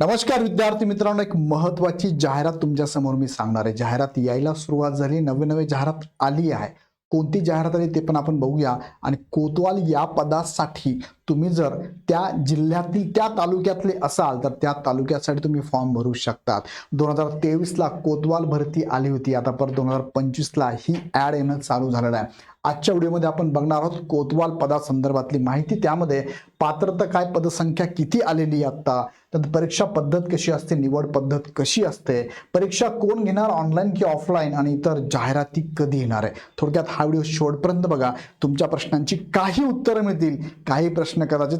नमस्कार विद्यार्थी मित्रांनो एक महत्वाची जाहिरात तुमच्यासमोर मी सांगणार आहे. जाहिरात यायला सुरुवात झाली नवे नवे जाहिरात आली आहे. कोणती जाहिरात आली ते पण आपण बघूया. आणि कोतवाल या पदासाठी तुम्ही जर त्या जिल्ह्यातील त्या तालुक्यातले असाल तर त्या तालुक्यासाठी तुम्ही फॉर्म भरू शकतात. दोन हजार तेवीसला कोतवाल भरती आली होती. आता परत दोन हजार पंचवीसला ही ॲड येणं चालू झालेलं आहे. आजच्या व्हिडिओमध्ये आपण बघणार आहोत कोतवाल पदासंदर्भातली माहिती. त्यामध्ये पात्रता काय पदसंख्या किती आलेली आहे आत्ता? तर परीक्षा पद्धत कशी असते निवड पद्धत कशी असते? परीक्षा कोण घेणार ऑनलाईन की ऑफलाईन आणि इतर जाहिराती कधी येणार आहे? थोडक्यात हा व्हिडिओ शेवटपर्यंत बघा. तुमच्या प्रश्नांची काही उत्तरं मिळतील. काही प्रश्न कदाचित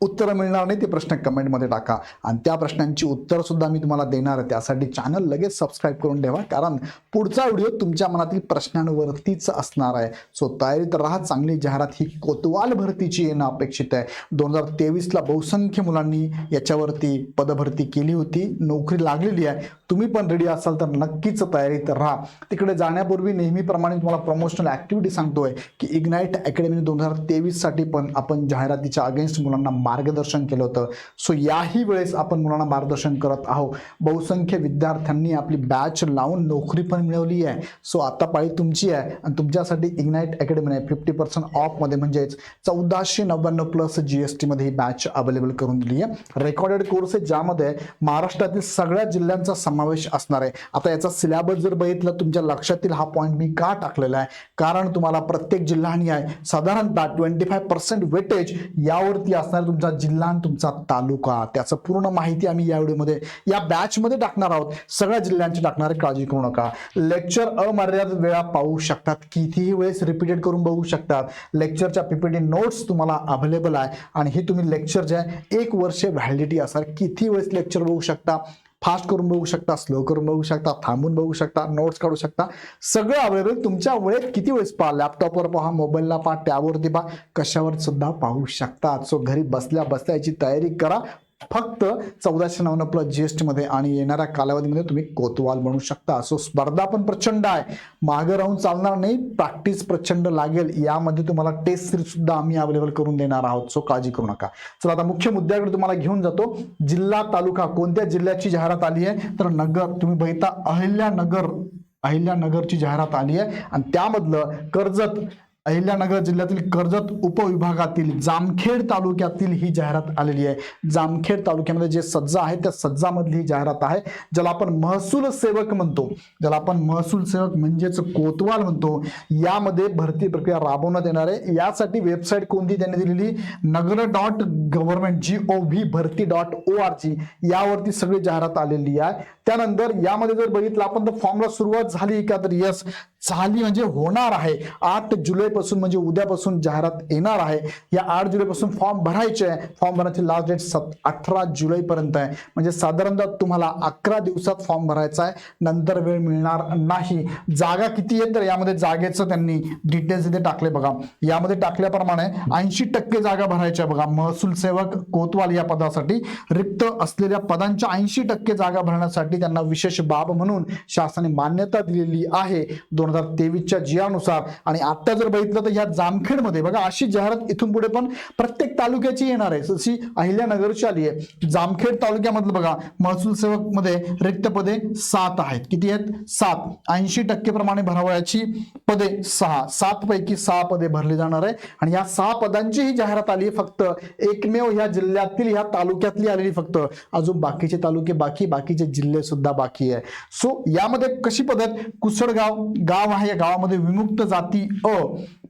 उत्तरं मिळणार नाही ते प्रश्न कमेंटमध्ये टाका. आणि त्या प्रश्नांची उत्तरंसुद्धा मी तुम्हाला देणार आहे. त्यासाठी चॅनल लगेच सबस्क्राईब करून ठेवा कारण पुढचा व्हिडिओ तुमच्या मनातील प्रश्नांवरतीच असणार आहे. सो तयारीत राहा चांगली जाहिरात ही कोतवाल भरतीची येणं अपेक्षित आहे. दोन हजार तेवीसला बहुसंख्य मुलांनी याच्यावरती पदभरती केली होती नोकरी लागलेली आहे. तुम्ही पण रेडी असाल तर नक्कीच तयारीत राहा. तिकडे जाण्यापूर्वी नेहमीप्रमाणे तुम्हाला प्रमोशनल ॲक्टिव्हिटी सांगतोय की इग्नाईट अकॅडमी दोन हजार तेवीससाठी पण आपण जाहिरातीच्या अगेन्स्ट मुलांना मार्गदर्शन केलं होतं. सो याही वेळेस आपण मुलांना मार्गदर्शन करत आहोत. बहुसंख्य विद्यार्थ्यांनी आपली बॅच लावून नोकरी पण मिळवली आहे. सो आता पाळी तुमची आहे आणि तुमच्यासाठी इग्नाईट अकॅडमीने फिफ्टी पर्सेंट ऑफमध्ये म्हणजेच चौदाशे नव्याण्णव प्लस जी एस टीमध्ये ही बॅच अवेलेबल करून दिली आहे. रेकॉर्डेड कोर्स आहे ज्यामध्ये महाराष्ट्रातील सगळ्या जिल्ह्यांचा समावेश असणार आहे. आता याचा सिलेबस जर बघितला तुमच्या लक्षातील हा पॉईंट मी का टाकलेला आहे? कारण तुम्हाला प्रत्येक जिल्हा आणि आहे. साधारणतः ट्वेंटी फाय पर्सेंट वेटेज यावरती असणार तुमचा जिल्हा आणि तुमचा तालुका त्याचं पूर्ण माहिती आम्ही या व्हिडिओमध्ये या बॅचमध्ये टाकणार आहोत. सगळ्या जिल्ह्यांची टाकणार आहे काळजी करू नका. लेक्चर अमर्यादित वेळा पाहू शकतात. कितीही वेळेस रिपीटेड करून बघू शकतात. लेक्चरच्या पीपीटी नोट्स तुम्हाला अवेलेबल आहे. आणि हे तुम्ही लेक्चर जे आहे एक वर्ष व्हॅलिडिटी असणार किती वेळेस लेक्चर बघू शकता. फास्ट करून बघू शकता स्लो करून बघू शकता थांबून बघू शकता नोट्स काढू शकता. सगळं अवेलेबल तुमच्या वेळेत किती वेळेस पहा? लॅपटॉपवर पहा मोबाईलला पहा त्यावरती पहा. कशावर सुद्धा पाहू शकता. सो घरी बसल्या बसल्या याची तयारी करा. फक्त चौदाशे नव्याण्णव प्लस जी एस टीमध्ये आणि येणाऱ्या कालावधीमध्ये तुम्ही कोतवाल बनू शकता. सो स्पर्धा पण प्रचंड आहे. मागे राहून चालणार नाही प्रॅक्टिस प्रचंड लागेल. यामध्ये तुम्हाला टेस्ट सिरीज सुद्धा आम्ही अवेलेबल करून देणार आहोत. सो काळजी करू नका. चला आता मुख्य मुद्द्याकडे तुम्हाला घेऊन जातो. जिल्हा तालुका कोणत्या जिल्ह्याची जाहिरात आली आहे? तर नगर तुम्ही बघता अहिल्यानगर. अहिल्यानगरची जाहिरात आली आहे. आणि त्यामधलं कर्जत अहिल्यानगर जिल्ह्यातील कर्जत उपविभागातील जामखेड तालुक्यातील ही जाहिरात आलेली आहे. जामखेड तालुक्यामध्ये जे सज्जा आहे त्या सज्जामधली ही जाहिरात आहे ज्याला आपण महसूल सेवक म्हणतो. ज्याला आपण महसूल सेवक म्हणजेच कोतवाल म्हणतो. यामध्ये भरती प्रक्रिया राबवण्यात येणार आहे. यासाठी वेबसाईट कोणती त्यांनी दिलेली? नगर dot government G O V भरती डॉट ओ आर जी यावरती सगळी जाहिरात आलेली आहे. त्यानंतर यामध्ये जर बघितलं आपण तर फॉर्मला सुरुवात झाली का तर यस झाली म्हणजे होणार आहे. आठ जुलैपासून म्हणजे उद्यापासून जाहिरात येणार आहे. या आठ जुलैपासून फॉर्म भरायचे आहे. फॉर्म भरण्याची लास्ट डेट सत अठरा जुलैपर्यंत आहे. म्हणजे साधारणतः तुम्हाला अकरा दिवसात फॉर्म भरायचा आहे. नंतर वेळ मिळणार नाही. जागा किती आहे तर यामध्ये जागेचं त्यांनी डिटेल्स इथे टाकले बघा. यामध्ये टाकल्याप्रमाणे ऐंशी टक्के जागा भरायच्या बघा. महसूल सेवक कोतवाल या पदासाठी रिक्त असलेल्या पदांच्या ऐंशी टक्के जागा भरण्यासाठी त्यांना विशेष बाब म्हणून शासनाने मान्यता दिलेली आहे. दोन हजार तेवीसच्या जियानुसार आणि आता जर बघितलं तर ह्या जामखेडमध्ये बघा अशी जाहिरात इथून पुढे पण प्रत्येक तालुक्याची येणार आहे. जशी अहिल्यानगरची आली आहे. जामखेड तालुक्यामधलं बघा महसूल सेवकमध्ये रिक्त पदे सात आहेत. किती आहेत? सात. ऐंशी टक्के प्रमाणे भरावयाची पदे सहा. सात पैकी सहा पदे भरली जाणार आहे. आणि या सहा पदांची ही जाहिरात आली आहे फक्त एकमेव ह्या जिल्ह्यातील ह्या तालुक्यातली आलेली फक्त. अजून बाकीचे तालुके बाकी बाकीचे जिल्हे सुद्धा बाकी आहे. सो यामध्ये कशी पद्धत? कुसडगाव गाव आहे. या गावामध्ये विमुक्त जाती अ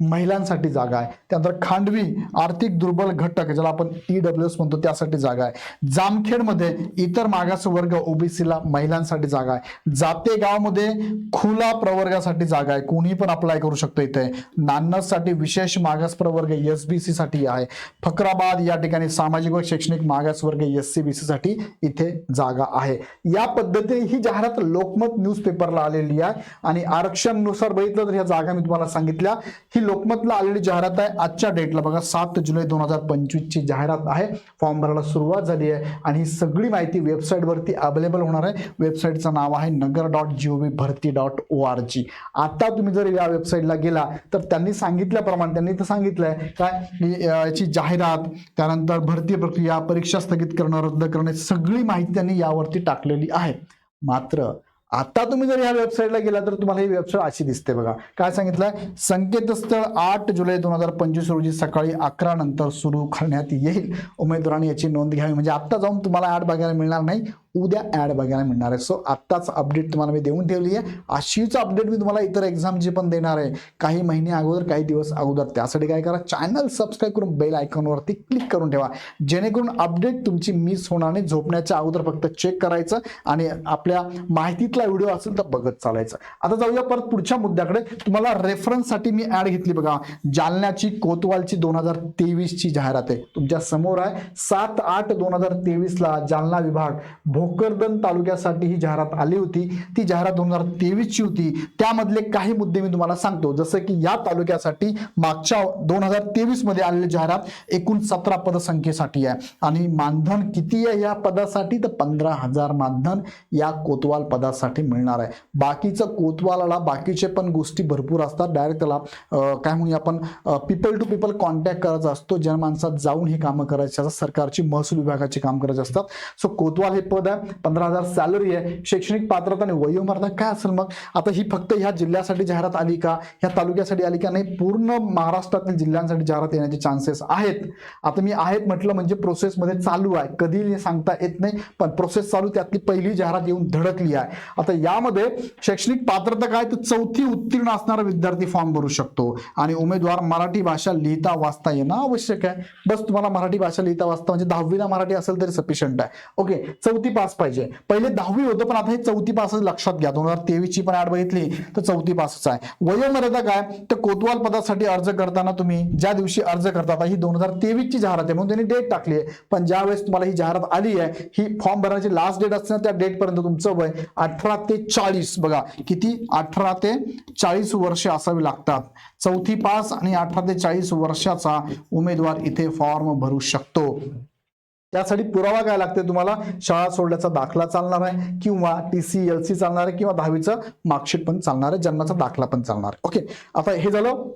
महिलांसाठी जागा आहे. त्यानंतर खांडवी आर्थिक दुर्बल घटक ज्याला आपण ई डब्ल्यू एस म्हणतो त्यासाठी जागा आहे. जामखेडमध्ये इतर मागास वर्ग ओबीसीला महिलांसाठी जागा आहे. जाते गावामध्ये खुला प्रवर्गासाठी जागा आहे. कोणी पण अप्लाय करू शकतो इथे. नान्नससाठी विशेष मागास प्रवर्ग एस बी सी साठी आहे. फकराबाद या ठिकाणी सामाजिक व शैक्षणिक मागास वर्ग एस सी बी सी साठी इथे जागा आहे. या पद्धतीने ही जाहिरात लोकमत न्यूजपेपरला आलेली आहे. आणि आरक्षणानुसार बघितलं तर ह्या जागा मी तुम्हाला सांगितल्या. ही लोकमतला आलेली जाहिरात आहे. आजच्या डेटला बघा सात जुलै दोन हजार पंचवीसची जाहिरात आहे. फॉर्म भरायला सुरुवात झाली आहे. आणि ही सगळी माहिती वेबसाईटवरती अवेलेबल होणार आहे. वेबसाईटचं नाव आहे नगर डॉट जी ओ व्ही भरती डॉट ओ आर जी आता तुम्ही जर या वेबसाईटला गेला तर त्यांनी सांगितल्याप्रमाणे त्यांनी तर सांगितलंय काय? की, याची जाहिरात त्यानंतर भरती प्रक्रिया परीक्षा स्थगित करणं रद्द करणे सगळी माहिती त्यांनी यावरती टाकलेली आहे. मात्र आता तुम्ही जर या वेबसाईटला गेला तर तुम्हाला ही वेबसाईट अशी दिसते बघा. काय सांगितलंय? संकेतस्थळ आठ जुलै दोन हजार पंचवीस रोजी सकाळी अकरा नंतर सुरू करण्यात येईल. उमेदवारांनी याची नोंद घ्यावी. म्हणजे आता जाऊन तुम्हाला ऍड बघायला मिळणार नाही. उद्या ॲड बघायला मिळणार आहे. सो आत्ताच अपडेट तुम्हाला मी देऊन ठेवली आहे. अशीच अपडेट मी तुम्हाला इतर एक्झामची पण देणार आहे. काही महिने अगोदर काही दिवस अगोदर. त्यासाठी काय करा चॅनल सबस्क्राईब करून बेल आयकॉनवरती क्लिक करून ठेवा. जेणेकरून अपडेट तुमची मिस होणार नाही. झोपण्याच्या अगोदर फक्त चेक करायचं आणि आपल्या माहितीतला व्हिडिओ असेल तर बघत चालायचं. आता जाऊया परत पुढच्या मुद्द्याकडे. तुम्हाला रेफरन्ससाठी मी ऍड घेतली बघा. जालन्याची कोतवालची दोन हजार तेवीसची जाहिरात आहे. तुमच्यासमोर आहे. सात आठ दोन हजार तेवीसला जालना विभाग भो भोकरदन तालुक्यासाठी ही जाहिरात आली होती. ती जाहिरात दोन हजार तेवीसची होती. त्यामधले काही मुद्दे मी तुम्हाला सांगतो. जसं की या तालुक्यासाठी मागच्या दोन हजार तेवीसमध्ये आलेली जाहिरात एकूण सतरा पदसंख्येसाठी आहे. आणि मानधन किती आहे या पदासाठी? तर पंधरा हजार मानधन या कोतवाल पदासाठी मिळणार आहे. बाकीचं कोतवालाला बाकीचे पण गोष्टी भरपूर असतात. डायरेक्ट त्याला काय म्हणूया आपण पीपल टू पीपल कॉन्टॅक्ट करायचा असतो. जनमानसात जाऊन हे कामं करायचे असतात सरकारची महसूल विभागाची काम करायचे असतात. सो कोतवाल हे पद आहे. पंधरा हजार सॅलरी आहे शैक्षणिक पात्रता आणि वयोमर्यादा काय असेल मग? आता ही फक्त ह्या जिल्ह्यासाठी जाहिरात आली का? ह्या तालुक्यासाठी आली का? नाही पूर्ण महाराष्ट्रातील जिल्ह्यांसाठी जाहिरात येण्याचे चान्सेस आहेत. आता मी आहेत म्हटलं म्हणजे प्रोसेसमध्ये चालू आहे. कधी सांगता येत नाही पण प्रोसेस चालू त्यातली पहिली जाहिरात येऊन धडकली आहे. आता यामध्ये शैक्षणिक पात्रता काय? तर चौथी उत्तीर्ण असणारा विद्यार्थी फॉर्म भरू शकतो. आणि उमेदवार मराठी भाषा लिहिता वाचता येणं आवश्यक आहे. बस तुम्हाला मराठी भाषा लिहिता वाचता म्हणजे दहावीला मराठी असेल तरी सफिशियंट आहे. ओके चौथी पास पाहिजे. पहिले दहावी होतं पण आता हे चौथी पासच लक्षात घ्या. दोन हजार तेवीसची पण ऍड बघितली तर चौथी पासच आहे. वयोमर्यादा काय? तर कोतवाल पदासाठी अर्ज करताना तुम्ही ज्या दिवशी अर्ज करता ही दोन हजार तेवीसची जाहिरात आहे म्हणून त्यांनी डेट टाकली आहे. पण ज्या वेळेस तुम्हाला ही जाहिरात आली आहे ही फॉर्म भरण्याची लास्ट डेट असते ना त्या डेटपर्यंत तुमचं वय अठरा ते चाळीस. बघा किती? अठरा ते चाळीस वर्ष असावी लागतात. चौथी पास आणि अठरा ते चाळीस वर्षाचा उमेदवार इथे फॉर्म भरू शकतो. त्यासाठी पुरावा काय लागते तुम्हाला? शाळा सोडल्याचा दाखला चालणार आहे किंवा टी सी एल सी चालणार आहे किंवा दहावीचं मार्कशीट पण चालणार आहे जन्माचा दाखला पण चालणार आहे. ओके आता हे झालं.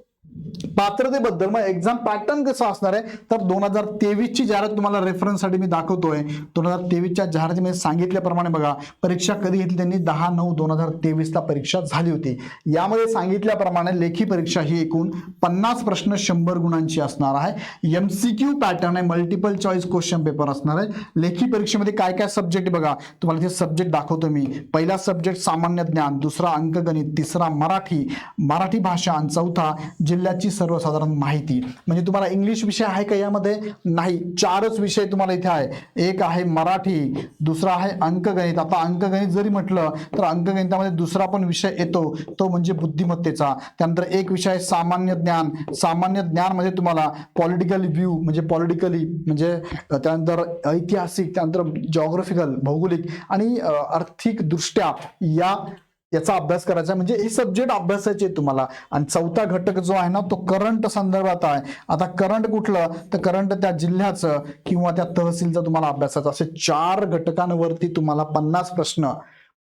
पात्रतेबद्दल मग एक्झाम पॅटर्न कसं असणार आहे? तर दोन हजार तेवीसची जाहिरात तुम्हाला रेफरन्ससाठी मी दाखवतोय. दोन हजार तेवीसच्या जाहिरातीमध्ये सांगितल्याप्रमाणे बघा परीक्षा कधी घेतली त्यांनी? दहा नऊ दोन हजार तेवीसला परीक्षा झाली होती. यामध्ये सांगितल्याप्रमाणे लेखी परीक्षा ही एकूण पन्नास प्रश्न शंभर गुणांची असणार आहे. एम सी क्यू पॅटर्न आहे मल्टिपल चॉईस क्वेश्चन पेपर असणार आहे. लेखी परीक्षेमध्ये काय काय सब्जेक्ट बघा तुम्हाला ते सब्जेक्ट दाखवतो मी. पहिला सब्जेक्ट सामान्य ज्ञान दुसरा अंकगणित तिसरा मराठी. मराठी भाषा आणि चौथा जिल्ह्याची सर्वसाधारण माहिती. म्हणजे तुम्हाला इंग्लिश विषय आहे का यामध्ये? नाही चारच विषय तुम्हाला इथे आहे. एक आहे मराठी दुसरा आहे अंकगणित. आता अंकगणित जरी म्हटलं तर अंकगणितामध्ये दुसरा पण विषय येतो. तो म्हणजे बुद्धिमत्तेचा. त्यानंतर एक विषय आहे सामान्य ज्ञान. सामान्य ज्ञान म्हणजे तुम्हाला पॉलिटिकल व्ह्यू म्हणजे पॉलिटिकली म्हणजे त्यानंतर ऐतिहासिक त्यानंतर जॉग्राफिकल भौगोलिक आणि आर्थिकदृष्ट्या आर्थिक दृष्ट्या या याचा अभ्यास करायचा म्हणजे हे सब्जेक्ट अभ्यासायचे तुम्हाला. आणि चौथा घटक जो आहे ना तो करंट संदर्भात आहे. आता करंट कुठलं? तर करंट त्या जिल्ह्याचं किंवा त्या तहसीलचा तुम्हाला अभ्यासाचा असे चार घटकांवरती तुम्हाला पन्नास प्रश्न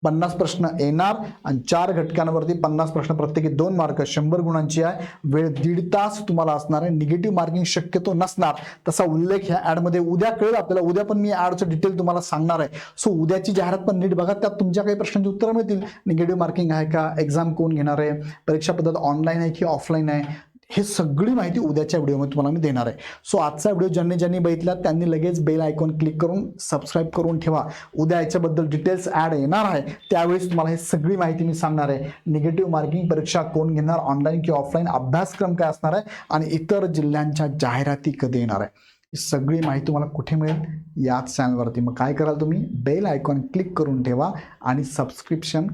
पन्नास प्रश्न येणार आणि चार घटकांवरती पन्नास प्रश्न प्रत्येकी दोन मार्क शंभर गुणांची आहे. वेळ दीड तास तुम्हाला असणार आहे. निगेटिव्ह मार्किंग शक्यतो नसणार. तसा उल्लेख ह्या ऍडमध्ये उद्या कळेल. आपल्याला उद्या पण मी ॲडचं डिटेल तुम्हाला सांगणार आहे. सो उद्याची जाहिरात पण नीट बघा. त्यात तुमच्या काही प्रश्नांची उत्तरं मिळतील. निगेटिव्ह मार्किंग आहे का? एक्झाम कोण घेणार आहे? परीक्षा पद्धत ऑनलाईन आहे की ऑफलाईन आहे? हे सगळी माहिती उद्याच्या व्हिडिओमध्ये तुम्हाला मी देणार आहे. सो आजचा व्हिडिओ ज्यांनी ज्यांनी बघितला त्यांनी लगेच बेल आयकॉन क्लिक करून सबस्क्राईब करून ठेवा. उद्या याच्याबद्दल डिटेल्स ॲड येणार आहे. त्यावेळेस तुम्हाला हे सगळी माहिती मी सांगणार आहे. निगेटिव्ह मार्किंग परीक्षा कोण घेणार ऑनलाईन किंवा ऑफलाईन अभ्यासक्रम काय असणार आहे आणि इतर जिल्ह्यांच्या जाहिराती कधी येणार आहे. ही सगळी माहिती तुम्हाला कुठे मिळेल? याच चॅनलवरती मग काय कराल तुम्ही? बेल आयकॉन क्लिक करून ठेवा आणि सबस्क्रिप्शन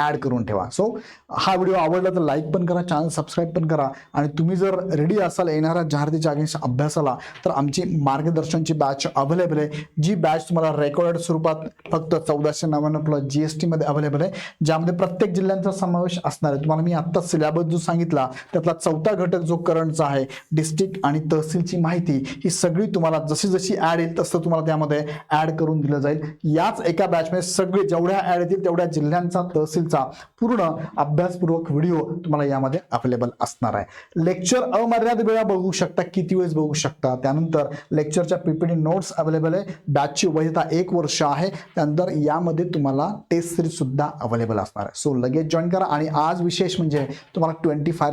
ॲड करून ठेवा. सो हा व्हिडिओ आवडला तर लाईक पण करा चॅनल सबस्क्राईब पण करा आणि तुम्ही जर रेडी असाल येणाऱ्या जाहिरातीच्या अगेन्स्ट अभ्यासाला तर आमची मार्गदर्शनची बॅच अवेलेबल आहे. जी बॅच तुम्हाला रेकॉर्डेड स्वरूपात फक्त चौदाशे नव्याण्णव प्लस जी एस टीमध्ये अवेलेबल आहे. ज्यामध्ये प्रत्येक जिल्ह्यांचा समावेश असणार आहे. तुम्हाला मी आत्ता सिलेबस जो सांगितला त्यातला चौथा घटक जो करंटचा आहे डिस्ट्रिक्ट आणि तहसीलची माहिती ही सगळी तुम्हाला जशी जशी ॲड येईल तसं तुम्हाला त्यामध्ये ॲड करून दिलं जाईल. याच एका बॅचमध्ये सगळे जेवढ्या ॲड येतील तेवढ्या जिल्ह्यांचा तहसील तहसीलचा पूर्ण अभ्यासपूर्वक व्हिडिओ तुम्हाला यामध्ये अवेलेबल असणार आहे. लेक्चर अमर्याद वेळा बघू शकता किती वेळेस बघू शकता? त्यानंतर लेक्चरच्या पीपीडी नोट्स अवेलेबल आहे. बॅचची वैधता एक वर्ष आहे. त्यानंतर यामध्ये तुम्हाला टेस्ट सिरीज सुद्धा अवेलेबल असणार आहे. सो लगेच जॉईन करा. आणि आज विशेष म्हणजे तुम्हाला twenty five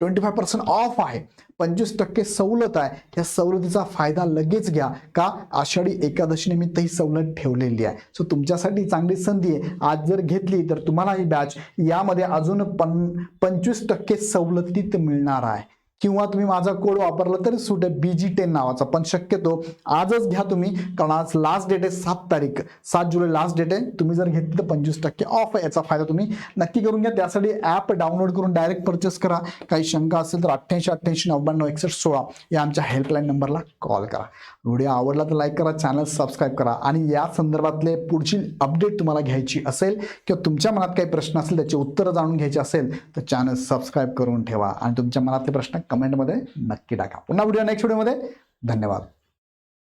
twenty five percent off आहे. पंचवीस टक्के सवलत आहे. या सवलतीचा फायदा लगेच घ्या. का? आषाढी एकादशी निमित्त ही सवलत ठेवलेली आहे. सो तुमच्यासाठी चांगली संधी आहे. आज जर घेतली तर तुम्हाला ही बॅच यामध्ये अजून पन पंचवीस टक्के सवलतीत मिळणार आहे. किंवा तुम्ही माझा कोड वापरला तरी सूट आहे बी जी टेन नावाचा. पण शक्यतो आजच घ्या तुम्ही कारण आज लास्ट डेट आहे सात तारीख. सात जुलै लास्ट डेट आहे. तुम्ही जर घेतली तर पंचवीस टक्के ऑफ आहे. याचा फायदा तुम्ही नक्की करून घ्या. त्यासाठी ॲप डाउनलोड करून डायरेक्ट परचेस करा. काही शंका असेल तर अठ्ठ्याऐंशी अठ्ठ्याऐंशी नव्याण्णव एकसष्ट सोळा या आमच्या हेल्पलाईन नंबरला कॉल करा. व्हिडिओ आवडला तर लाईक करा चॅनल सबस्क्राईब करा. आणि या संदर्भातले पुढची अपडेट तुम्हाला घ्यायची असेल किंवा तुमच्या मनात काही प्रश्न असेल त्याचे उत्तरं जाणून घ्यायचे असेल तर चॅनल सबस्क्राईब करून ठेवा. आणि तुमच्या मनातले प्रश्न कमेंटमध्ये नक्की टाका. पुन्हा व्हिडिओ नेक्स्ट व्हिडिओमध्ये धन्यवाद.